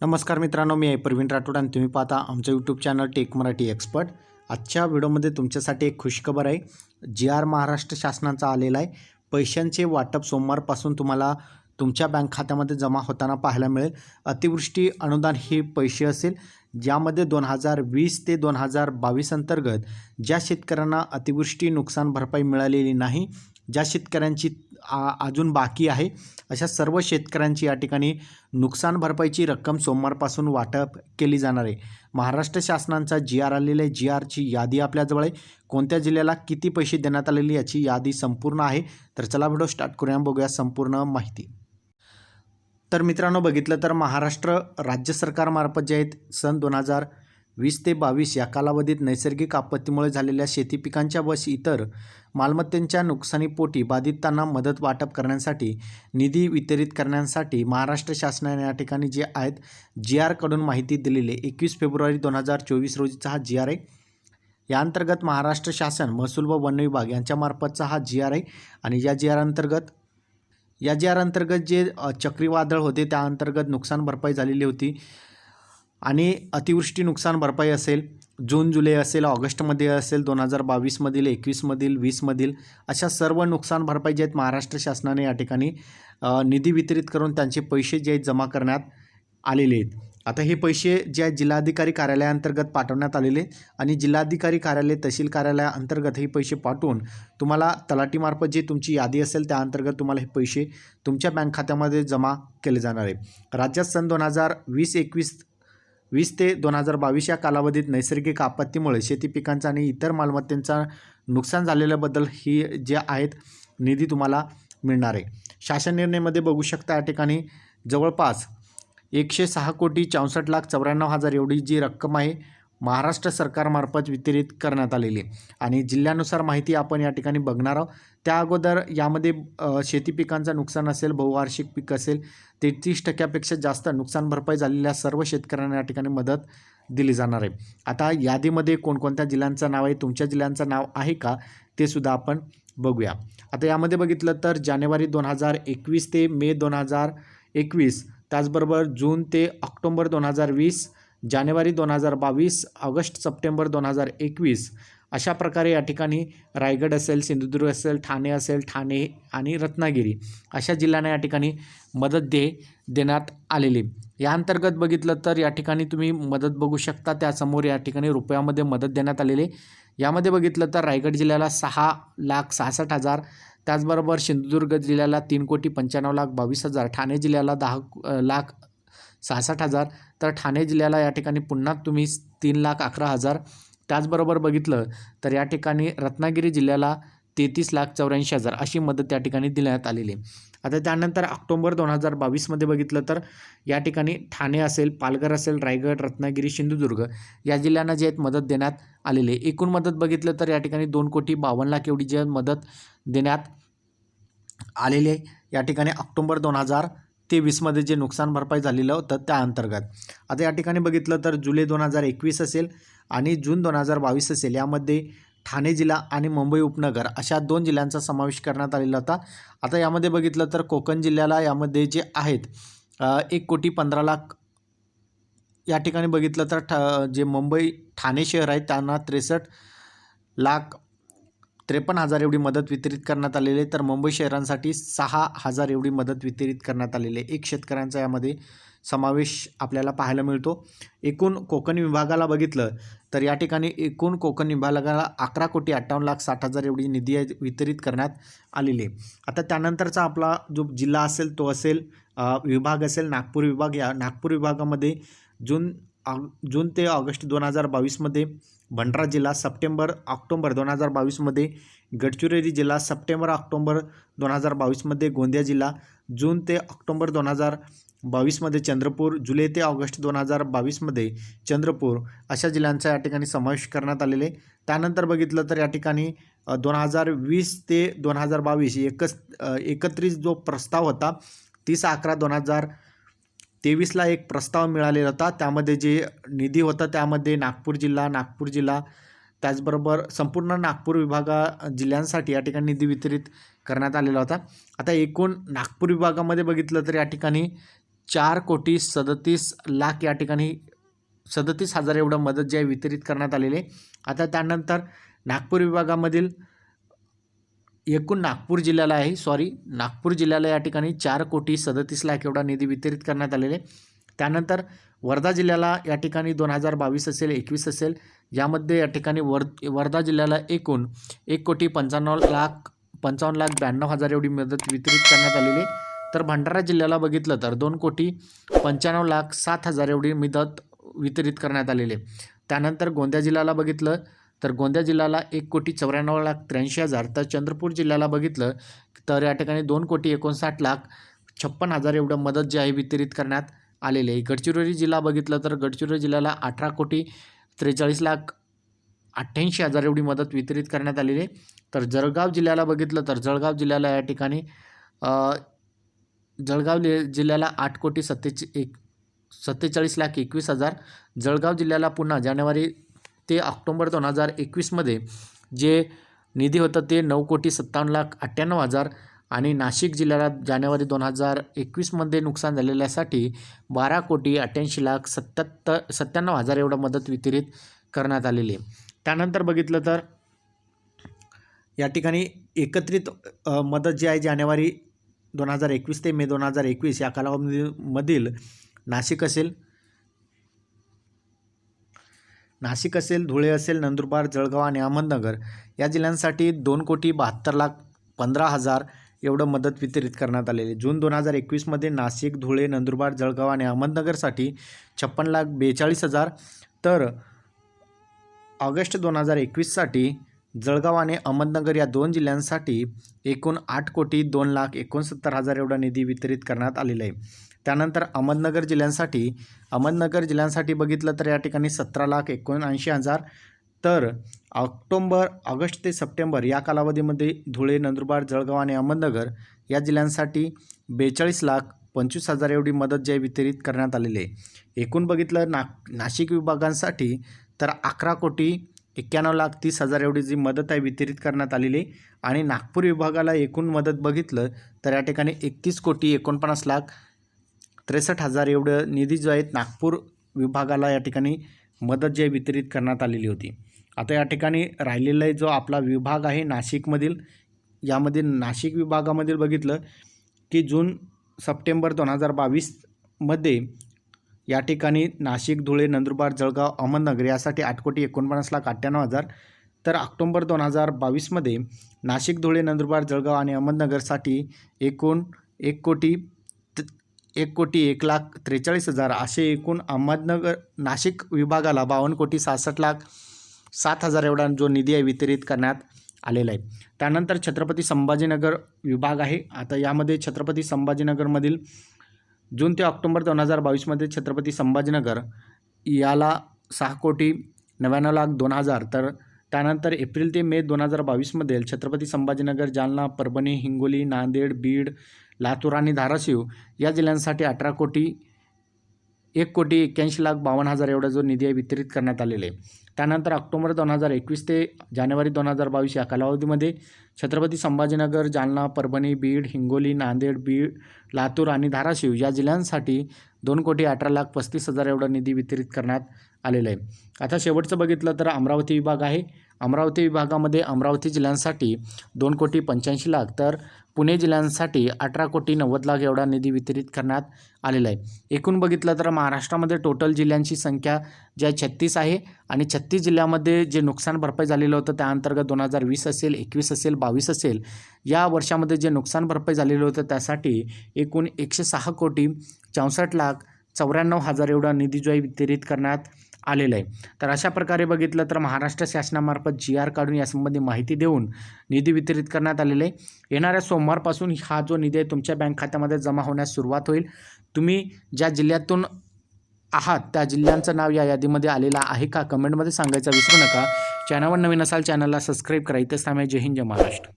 नमस्कार मित्रांनो मी आहे प्रवीण राठोड आणि तुम्ही पाहता आमचं YouTube channel tech Marathi expert आजच्या व्हिडिओमध्ये तुमच्यासाठी एक खुशखबर आहे. जी आर महाराष्ट्र शासनाचा आलेला आहे. पैशांचे वाटप सोमवारपासून तुम्हाला तुमच्या बँक खात्यामध्ये जमा होताना पाहायला मिळेल. अतिवृष्टी अनुदान हे पैसे असेल ज्यामध्ये दोन हजार वीस ते दोन हजार बावीस अंतर्गत ज्या शेतकऱ्यांना अतिवृष्टी नुकसान भरपाई मिळालेली नाही ज्या शेतकऱ्यांची अजून बाकी आहे. अशा सर्व शेतकऱ्यांची या ठिकाणी नुकसान भरपाईची रक्कम सोमवारपासून वाटप केली जाणार आहे. महाराष्ट्र शासनाचा जी आर आलेला आहे. जी आरची यादी आपल्याजवळ आहे. कोणत्या जिल्ह्याला किती पैसे देण्यात आलेली याची यादी संपूर्ण आहे. तर चला व्हिडिओ स्टार्ट करूया. बघूया संपूर्ण माहिती. तर मित्रांनो बघितलं तर महाराष्ट्र राज्य सरकारमार्फत जे आहेत सन दोन हजार वीस ते बावीस या कालावधीत नैसर्गिक आपत्तीमुळे झालेल्या शेती पिकांच्या व इतर मालमत्तेच्या नुकसानीपोटी बाधितांना मदत वाटप करण्यासाठी निधी वितरित करण्यासाठी महाराष्ट्र शासनाने या ठिकाणी जे आहेत जी आरकडून माहिती दिलेली आहे. एकवीस फेब्रुवारी दोन हजार चोवीस रोजीचा हा जी आर आहे या अंतर्गत महाराष्ट्र शासन महसूल व वन विभाग यांच्यामार्फतचा हा जी आर आहे आणि या जी आर अंतर्गत या जी आर अंतर्गत जे चक्रीवादळ होते त्या अंतर्गत नुकसान भरपाई झालेली होती. आणि अतिवृष्टी नुकसान भरपाई असेल जून जुलै असेल ऑगस्टमध्ये असेल दोन हजार बावीसमधील एकवीसमधील वीसमधील अशा सर्व नुकसान भरपाई जे आहेत महाराष्ट्र शासनाने या ठिकाणी निधी वितरित करून त्यांचे पैसे जे आहेत जमा करण्यात आलेले आहेत. आता हे पैसे जे आहेत जिल्हाधिकारी कार्यालयाअंतर्गत पाठवण्यात आलेले आणि जिल्हाधिकारी कार्यालय तहसील कार्यालयाअंतर्गत हे पैसे पाठवून तुम्हाला तलाटीमार्फत जी तुमची यादी असेल त्या अंतर्गत तुम्हाला हे पैसे तुमच्या बँक खात्यामध्ये जमा केले जाणार आहे राज्यात सन दोन हजार वीस एकवीस वीस ते दोन हजार बावीस या कालावधीत नैसर्गिक आपत्तीमुळे शेती पिकांचा आणि इतर मालमत्तेंचा नुकसान झालेल्याबद्दल ही जे आहेत निधी तुम्हाला मिळणार आहे. शासन निर्णयमध्ये बघू शकता या ठिकाणी जवळपास एकशे सहा कोटी चौसष्ट लाख चौऱ्याण्णव हजार एवढी जी रक्कम आहे महाराष्ट्र सरकारमार्फत वितरित करण्यात आलेली आहे. आणि जिल्ह्यानुसार माहिती आपण या ठिकाणी बघणार आहोत. त्या अगोदर यामध्ये शेती पिकांचं नुकसान असेल बहुवार्षिक पीक असेल तेहतीस टक्क्यापेक्षा जास्त नुकसान भरपाई झालेल्या सर्व शेतकऱ्यांना या ठिकाणी मदत दिली जाणार आहे. आता यादीमध्ये कोणकोणत्या जिल्ह्यांचं नाव आहे तुमच्या जिल्ह्यांचं नाव आहे का ते सुद्धा आपण बघूया. आता यामध्ये बघितलं तर जानेवारी दोन हजार एकवीस ते मे दोन हजार एकवीस त्याचबरोबर जून ते ऑक्टोंबर दोन हजार वीस जानेवारी दोन हजार बावीस ऑगस्ट सप्टेंबर दोन हजार एकवीस. अशा प्रकारे या ठिकाणी रायगड असेल सिंधुदुर्ग असेल ठाणे असेल ठाणे आणि रत्नागिरी अशा जिल्ह्यांना या ठिकाणी मदत दे देण्यात आलेली. या अंतर्गत बघितलं तर या ठिकाणी तुम्ही मदत बघू शकता. त्यासमोर या ठिकाणी रुपयामध्ये मदत देण्यात आलेली. यामध्ये बघितलं तर रायगड जिल्ह्याला सहा लाख सहासष्ट हजार त्याचबरोबर सिंधुदुर्ग जिल्ह्याला तीन कोटी पंच्याण्णव लाख बावीस हजार ठाणे जिल्ह्याला दहा लाख सहासष्ट हजार. तर ठाणे जिल्ह्याला या ठिकाणी पुन्हा तुम्ही तीन लाख अकरा हजार. त्याचबरोबर बघितलं तर या ठिकाणी रत्नागिरी जिल्ह्याला तेहतीस लाख चौऱ्याऐंशी हजार अशी मदत त्या ठिकाणी देण्यात आलेली आहे. आता त्यानंतर ऑक्टोबर दोन हजार बावीसमध्ये बघितलं तर या ठिकाणी ठाणे असेल पालघर असेल रायगड रत्नागिरी सिंधुदुर्ग या जिल्ह्यांना जे आहेत मदत देण्यात आलेली आहे. एकूण मदत बघितलं तर या ठिकाणी दोन कोटी बावन्न लाख एवढी जी मदत देण्यात आलेली आहे. या ठिकाणी ऑक्टोबर दोन हजार तेवीसमध्ये जे नुकसान भरपाई झालेलं होतं त्या अंतर्गत. आता या ठिकाणी बघितलं तर जुलै दोन हजार एकवीस असेल आणि जून दोन हजार बावीस असेल यामध्ये ठाणे जिल्हा आणि मुंबई उपनगर अशा दोन जिल्ह्यांचा समावेश करण्यात आलेला होता. आता यामध्ये बघितलं तर कोकण जिल्ह्याला यामध्ये जे आहेत एक कोटी पंधरा लाख या ठिकाणी बघितलं तर ठ जे मुंबई ठाणे शहर आहे त्यांना त्रेसष्ट लाख त्रेपन्न हजार एवढी मदत वितरित करण्यात आलेली आहे. तर मुंबई शहरांसाठी सहा हजार एवढी मदत वितरित करण्यात आलेली आहे. एक शेतकऱ्यांचा यामध्ये समावेश आपल्याला पाहायला मिळतो. एकूण कोकण विभागाला बघितलं तर या ठिकाणी एकूण कोकण विभागाला अकरा कोटी अठ्ठावन्न लाख साठ हजार एवढी निधी आहे वितरित करण्यात आलेली आहे. आता त्यानंतरचा आपला जो जिल्हा असेल तो असेल विभाग असेल नागपूर विभाग. या नागपूर विभागामध्ये जून ऑग जून ते ऑगस्ट दोन हजार बावीसमध्ये भंडारा जिल्हा सप्टेंबर ऑक्टोंबर दोन हजार बावीसमध्ये गडचिरोली जिल्हा सप्टेंबर ऑक्टोंबर दोन हजार बावीसमध्ये गोंदिया जिल्हा जून ते ऑक्टोंबर दोन हजार बावीसमध्ये चंद्रपूर जुलै ते ऑगस्ट दोन हजार बावीसमध्ये चंद्रपूर अशा जिल्ह्यांचा या ठिकाणी समावेश करण्यात आलेले त्यानंतर बघितलं तर या ठिकाणी दोन हजार वीस ते दोन हजार बावीस एकच एकत्रित जो प्रस्ताव होता तीस अकरा दोन हजार तेवीसला एक प्रस्ताव मिळालेला होता. त्यामध्ये जे निधी होता त्यामध्ये नागपूर जिल्हा नागपूर जिल्हा त्याचबरोबर संपूर्ण नागपूर विभागा जिल्ह्यांसाठी या ठिकाणी निधी वितरित करण्यात आलेला होता. आता एकूण नागपूर विभागामध्ये बघितलं तर या ठिकाणी चार कोटी सदतीस लाख या ठिकाणी सदतीस हजार एवढं मदत जी आहे वितरित करण्यात आलेली आहे. आता त्यानंतर नागपूर विभागामधील एकूण नागपूर जिल्ह्याला आहे. सॉरी नागपूर जिल्ह्याला या ठिकाणी चार कोटी सदतीस लाख एवढा निधी वितरित करण्यात आलेले आहे. त्यानंतर वर्धा जिल्ह्याला या ठिकाणी दोन हजार बावीस असेल एकवीस असेल यामध्ये या ठिकाणी वर वर्धा जिल्ह्याला एकूण एक कोटी पंच्याण्णव लाख पंचावन्न लाख ब्याण्णव हजार एवढी मदत वितरित करण्यात आलेली आहे. तर भंडारा जिल्ह्याला बघितलं तर दोन कोटी पंच्याण्णव लाख सात हजार एवढी मदत वितरित करण्यात आलेली आहे. त्यानंतर गोंदिया जिल्ह्याला बघितलं तर गोंदिया जिल्ह्याला एक कोटी चौऱ्याण्णव लाख त्र्याऐंशी हजार तर चंद्रपूर जिल्ह्याला बघितलं तर या ठिकाणी दोन कोटी एकोणसाठ लाख छप्पन हजार एवढं मदत जी आहे वितरित करण्यात आलेली आहे. गडचिरोली जिल्हा बघितलं तर गडचिरोली जिल्ह्याला अठरा कोटी त्रेचाळीस लाख अठ्ठ्याऐंशी हजार एवढी मदत वितरित करण्यात आलेली आहे. तर जळगाव जिल्ह्याला बघितलं तर जळगाव जिल्ह्याला या ठिकाणी जळगाव जिल्ह्याला आठ कोटी सत्तेची एक सत्तेचाळीस लाख एकवीस हजार. जळगाव जिल्ह्याला पुन्हा जानेवारी ते ऑक्टोंबर दोन हजार एकवीसमध्ये जे निधी होतं ते नऊ कोटी सत्तावन्न लाख अठ्ठ्याण्णव हजार आणि नाशिक जिल्ह्याला जानेवारी दोन हजार एकवीसमध्ये नुकसान झालेल्यासाठी बारा कोटी अठ्ठ्याऐंशी लाख सत्याहत्तर सत्त्याण्णव हजार एवढं मदत वितरित करण्यात आलेली आहे. त्यानंतर बघितलं तर या ठिकाणी एकत्रित मदत जी आहे जानेवारी दोन हजार एकवीस ते मे दोन हजार एकवीस या कालावधीमधील नाशिक असेल नाशिक असेल धुळे असेल नंदुरबार जळगाव आणि अहमदनगर या जिल्ह्यांसाठी दोन कोटी बहात्तर लाख पंधरा हजार एवढं मदत वितरित करण्यात आलेली आहे. जून दोन हजार एकवीसमध्ये नाशिक धुळे नंदुरबार जळगाव आणि अहमदनगरसाठी छप्पन लाख बेचाळीस हजार तर ऑगस्ट दोन हजार एकवीससाठी जळगाव आणि अहमदनगर या दोन जिल्ह्यांसाठी एकूण आठ कोटी दोन लाख एकोणसत्तर हजार एवढा निधी वितरित करण्यात आलेला आहे. त्यानंतर अहमदनगर जिल्ह्यांसाठी अहमदनगर जिल्ह्यांसाठी बघितलं तर या ठिकाणी सतरा लाख एकोणऐंशी हजार. तर ऑक्टोंबर ऑगस्ट ते सप्टेंबर या कालावधीमध्ये धुळे नंदुरबार जळगाव आणि अहमदनगर या जिल्ह्यांसाठी बेचाळीस लाख पंचवीस हजार एवढी मदत जी आहे वितरित करण्यात आलेली आहे. एकूण बघितलं ना नाशिक विभागांसाठी तर अकरा कोटी एक्क्याण्णव लाख तीस हजार एवढी जी मदत आहे वितरित करण्यात आलेली आहे. आणि नागपूर विभागाला एकूण मदत बघितलं तर या ठिकाणी एकतीस कोटी एकोणपन्नास लाख त्रेसष्ट हजार एवढं निधी जो आहे नागपूर विभागाला या ठिकाणी मदत जी आहे वितरित करण्यात आलेली होती. आता या ठिकाणी राहिलेला आहे जो आपला विभाग आहे नाशिकमधील यामध्ये नाशिक विभागामधील बघितलं की जून सप्टेंबर दोन हजार बावीसमध्ये या ठिकाणी नाशिक धुळे नंदुरबार जळगाव अहमदनगर यासाठी आठ कोटी एकोणपन्नास लाख अठ्ठ्याण्णव हजार. तर ऑक्टोंबर दोन हजार बावीसमध्ये नाशिक धुळे नंदुरबार जळगाव आणि अहमदनगरसाठी एकूण एक कोटी त- एक कोटी एक लाख त्रेचाळीस हजार असे एकूण अहमदनगर नाशिक विभागाला बावन्न कोटी सहासष्ट लाख सात हजार एवढा जो निधी आहे वितरित करण्यात आलेला आहे. त्यानंतर छत्रपती संभाजीनगर विभाग आहे. आता यामध्ये छत्रपती संभाजीनगरमधील जून ते ऑक्टोंबर दोन हजार बावीसमध्ये छत्रपती संभाजीनगर याला सहा कोटी नव्याण्णव लाख दोन हजार तर त्यानंतर एप्रिल ते मे दोन हजार बावीसमध्ये छत्रपती संभाजीनगर जालना परभणी हिंगोली नांदेड बीड लातूर आणि धाराशिव या जिल्ह्यांसाठी अठरा कोटी एक कोटी एक्क्याऐंशी लाख बावन्न हजार एवढा जो निधी आहे वितरित करण्यात आलेला आहे. त्यानंतर ऑक्टोबर दोन हजार एकवीस ते जानेवारी दोन हजार बावीस या कालावधीमध्ये छत्रपती संभाजीनगर जालना परभणी बीड हिंगोली नांदेड बीड लातूर आणि धाराशिव या जिल्ह्यांसाठी दोन कोटी अठरा लाख पस्तीस हजार एवढा निधी वितरित करण्यात आलेला आहे. आता शेवटचं बघितलं तर अमरावती विभाग आहे. अमरावती विभागामध्ये अमरावती जिल्ह्यांसाठी दोन कोटी पंच्याऐंशी लाख तर पुणे जिल्ह्यांसाठी अठरा कोटी नव्वद लाख एवढा निधी वितरित करण्यात आलेला आहे. एकूण बघितलं तर महाराष्ट्रामध्ये टोटल जिल्ह्यांची संख्या जे आहे छत्तीस आहे आणि छत्तीस जिल्ह्यामध्ये जे नुकसान भरपाई झालेलं होतं त्या अंतर्गत दोन हजार वीस असेल एकवीस असेल बावीस असेल या वर्षामध्ये जे नुकसान भरपाई झालेलं होतं त्यासाठी एकूण एकशे सहा कोटी चौसष्ट लाख चौऱ्याण्णव हजार एवढा निधी जो आहे वितरित करण्यात आलेलं आहे. तर अशा प्रकारे बघितलं तर महाराष्ट्र शासनामार्फत जी आर काढून यासंबंधी माहिती देऊन निधी वितरित करण्यात आलेला आहे. येणाऱ्या सोमवारपासून हा जो निधी आहे तुमच्या बँक खात्यामध्ये जमा होण्यास सुरुवात होईल. तुम्ही ज्या जिल्ह्यातून आहात. त्या जिल्ह्यांचं नाव या यादीमध्ये आलेलं आहे का? कमेंटमध्ये सांगायचं विसरू नका. चॅनलवर नवीन असाल चॅनलला सबस्क्राईब करा. इथेच थांबे. जय हिंद जय महाराष्ट्र.